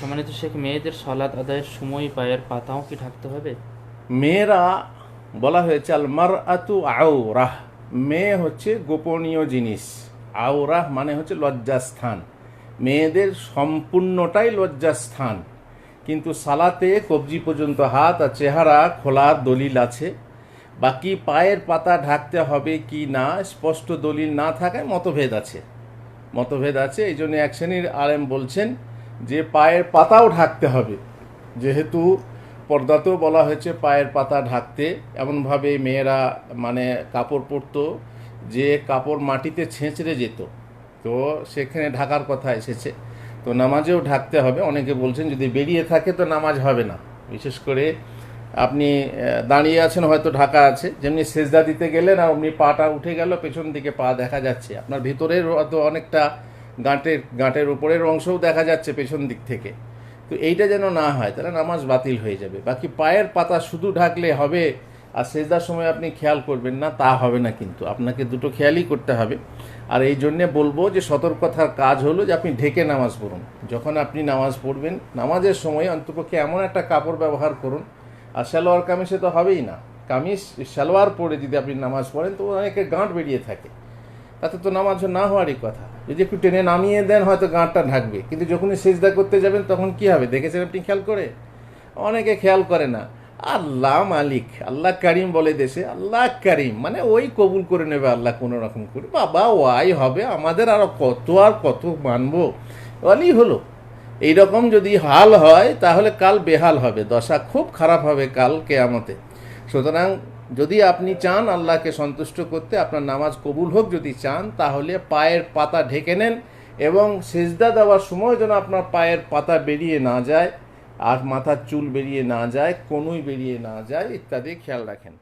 সম্মানিত শেখ, মেয়েদের সলাৎ আদায়ের সময় পায়ের পাতাও কি ঢাকতে হবে? মেয়েরা বলা হয়েছে আলমার আতু আউরাহ মেয়ে হচ্ছে গোপনীয় জিনিস। আউরাহ মানে হচ্ছে লজ্জাস্থান। মেয়েদের সম্পূর্ণটাই লজ্জাস্থান। কিন্তু সালাতে কবজি পর্যন্ত হাত আর চেহারা খোলা দলিল আছে। বাকি পায়ের পাতা ঢাকতে হবে কি না, স্পষ্ট দলিল না থাকায় মতভেদ আছে। মতভেদ আছে, এই জন্য এক শ্রেণির আলেম বলছেন যে পায়ের পাতাও ঢাকতে হবে। যেহেতু পর্দাতেও বলা হয়েছে পায়ের পাতা ঢাকতে, এমনভাবে মেয়েরা মানে কাপড় পরতো যে কাপড় মাটিতে ছেঁচড়ে যেত। তো সেখানে ঢাকার কথা এসেছে। তো নামাজেও ঢাকতে হবে। অনেকে বলছেন যদি বেরিয়ে থাকে তো নামাজ হবে না। বিশেষ করে আপনি দাঁড়িয়ে আছেন হয়তো ঢাকা আছে। যেমনি সেজদা দিতে গেলেন আর অমনি পাটা উঠে গেল, পেছন দিকে পা দেখা যাচ্ছে। আপনার ভিতরের হয়তো অনেকটা গাঁটের গাঁটের উপরের অংশও দেখা যাচ্ছে পেছন দিক থেকে। তো এইটা যেন না হয়, তাহলে নামাজ বাতিল হয়ে যাবে। বাকি পায়ের পাতা শুধু ঢাকলে হবে, আর সেজদার সময় আপনি খেয়াল করবেন না, তা হবে না কিন্তু। আপনাকে দুটো খেয়ালই করতে হবে। আর এই জন্যে বলব যে সতর্কতার কাজ হলো যে আপনি ঢেকে নামাজ পড়ুন। যখন আপনি নামাজ পড়বেন, নামাজের সময় অন্তপক্ষে এমন একটা কাপড় ব্যবহার করুন, আর সালোয়ার কামিজে তো হবেই না। কামিজ, সালোয়ার পরে যদি আপনি নামাজ পড়েন, তো অনেকের গাঁট বেরিয়ে থাকে। তাতে তো নামাজ না হওয়ারই কথা। যদি একটু টেনে নামিয়ে দেন, হয়তো গাঁটটা ঢাকবে। কিন্তু যখনই সেজদা করতে যাবেন, তখন কি হবে? দেখেছেন আপনি খেয়াল করে? অনেকে খেয়াল করে না। আল্লাহ মালিক, আল্লাহ কারিম বলে দেশে, আল্লাহ কারিম মানে ওই কবুল করে নেবে আল্লাহ কোনো রকম করে। বাবা, ওয়াই হবে, আমাদের আরও কত আর কত মানবো? ওয়ালি হলো। এইরকম যদি হাল হয়, তাহলে কাল বেহাল হবে, দশা খুব খারাপ হবে কাল কেয়ামতে। সুতরাং যদি আপনি চান আল্লাহকে সন্তুষ্ট করতে, আপনার নামাজ কবুল হোক যদি চান, তাহলে পায়ের পাতা ঢেকে নেন এবং সেজদা দেওয়ার সময় যেন আপনার পায়ের পাতা বেরিয়ে না যায় আর মাথার চুল বেরিয়ে না যায়, কনুই বেরিয়ে না যায় ইত্যাদি খেয়াল রাখেন।